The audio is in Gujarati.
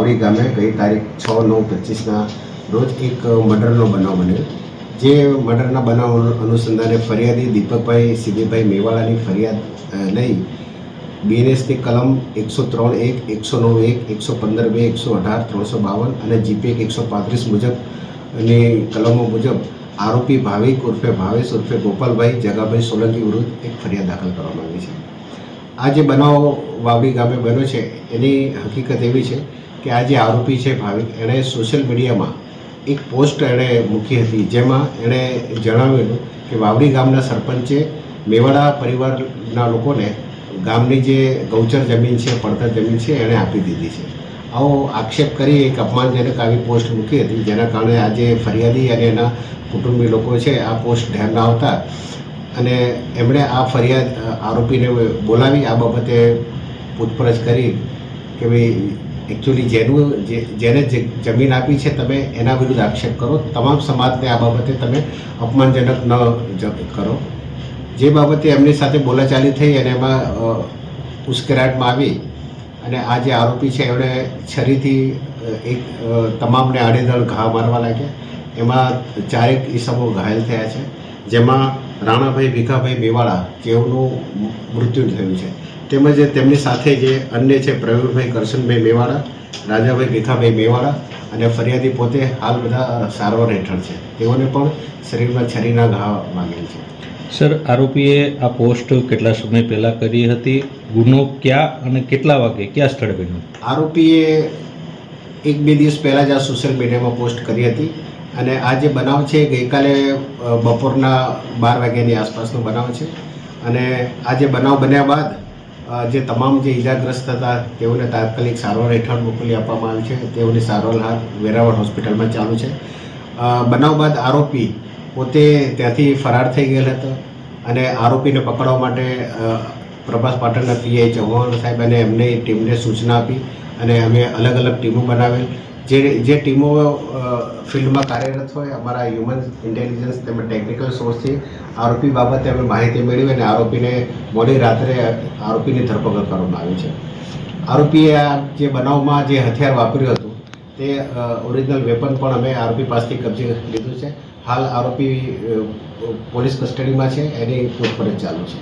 વાવડી ગામે ગઈ તારીખ છ, નવ, પચીસના રોજ એક મર્ડરનો બનાવ બન્યો. જે મર્ડરના બનાવ અનુસંધાને ફરિયાદી દીપકભાઈ, સિદ્ધિભાઈ મેવાડાની ફરિયાદ લઈ બીએનએસની કલમ એકસો ત્રણ એક, એકસો નવ એક, એકસો પંદર બે, એકસો અઢાર, ત્રણસો બાવન અને જીપીએક એકસો પાંત્રીસ મુજબ અને કલમો મુજબ આરોપી ભાવિક ઉર્ફે ભાવેશ ઉર્ફે ગોપાલભાઈ જગાભાઈ સોલંકી વિરુદ્ધ એક ફરિયાદ દાખલ કરવામાં આવી છે. આ જે બનાવ વાવડી ગામે બન્યો છે, એની હકીકત એવી છે કે આ જે આરોપી છે ભાવિક, એણે સોશિયલ મીડિયામાં એક પોસ્ટ એણે મૂકી હતી, જેમાં એણે જણાવેલું કે વાવડી ગામના સરપંચે મેવાડા પરિવારના લોકોને ગામની જે ગૌચર જમીન છે, પડતર જમીન છે, એણે આપી દીધી છે. આવો આક્ષેપ કરી એક અપમાનજનક આવી પોસ્ટ મૂકી હતી, જેના કારણે આજે ફરિયાદી અને એના કુટુંબી લોકો છે, આ પોસ્ટ ધ્યાનમાં આવતા અને એમણે આ ફરિયાદ, આરોપીને બોલાવી, આ બાબતે પૂછપરછ કરી કે ભાઈ એકચ્યુઅલી જેનું જેને જમીન આપી છે, તમે એના વિરુદ્ધ આક્ષેપ કરો. તમામ સમાજને આ બાબતે તમે અપમાનજનક ન કરો. જે બાબતે એમની સાથે બોલાચાલી થઈ અને એમાં ઉશ્કેરાટમાં આવી અને આ જે આરોપી છે, એમણે છરીથી એક તમામને આડેધડ ઘા મારવા લાગ્યા. એમાં ચારેક ઈસમો ઘાયલ થયા છે. જેમાં રાણાભાઈ, ભીખાભાઈ મેવાડા જેઓનું મૃત્યુ થયું છે. તેમજ તેમની સાથે જે અન્ય છે પ્રવીણભાઈ કરશનભાઈ મેવાડા રાજાભાઈ ગીથાભાઈ મેવાડા અને ફરિયાદી પોતે હાલ બધા સારવાર હેઠળ છે. તેઓને પણ શરીરમાં છરીના ઘા માગેલ છે. સર આરોપીએ આ પોસ્ટ કેટલા સમય પહેલાં કરી હતી? ગુનો ક્યાં અને કેટલા વાગે? ક્યાં સ્થળે બન્યો? આરોપીએ એક બે દિવસ પહેલાં જ આ સોશિયલ મીડિયામાં પોસ્ટ કરી હતી અને આ જે બનાવ છે ગઈકાલે બપોરના બાર વાગ્યાની આસપાસનો બનાવ છે. અને આ જે બનાવ બન્યા બાદ જે તમામ જે ઈજાગ્રસ્ત હતા, તેઓને તાત્કાલિક સારવાર હેઠળ મોકલી આપવામાં આવી છે. તેઓની સારવાર હાલ વેરાવળ હોસ્પિટલમાં ચાલુ છે. બનાવ બાદ આરોપી પોતે ત્યાંથી ફરાર થઈ ગયેલ હતો અને આરોપીને પકડવા માટે પ્રભાસ પાટણના પીએ ચૌહાણ સાહેબ અને એમની ટીમને સૂચના આપી અને અમે અલગ અલગ ટીમો બનાવેલ. જે જે ટીમો ફિલ્ડમાં કાર્યરત હોય, અમારા હ્યુમન ઇન્ટેલિજન્સ તેમજ ટેકનિકલ સોર્સથી આરોપી બાબતે અમે માહિતી મેળવી અને આરોપીને મોડી રાત્રે આરોપીની ધરપકડ કરવામાં આવી છે. આરોપીએ આ જે બનાવમાં જે હથિયાર વાપર્યું હતું, તે ઓરિજિનલ વેપન પણ અમે આરોપી પાસેથી કબજે લીધું છે. હાલ આરોપી પોલીસ કસ્ટડીમાં છે, એની પૂછપરછ ચાલુ છે.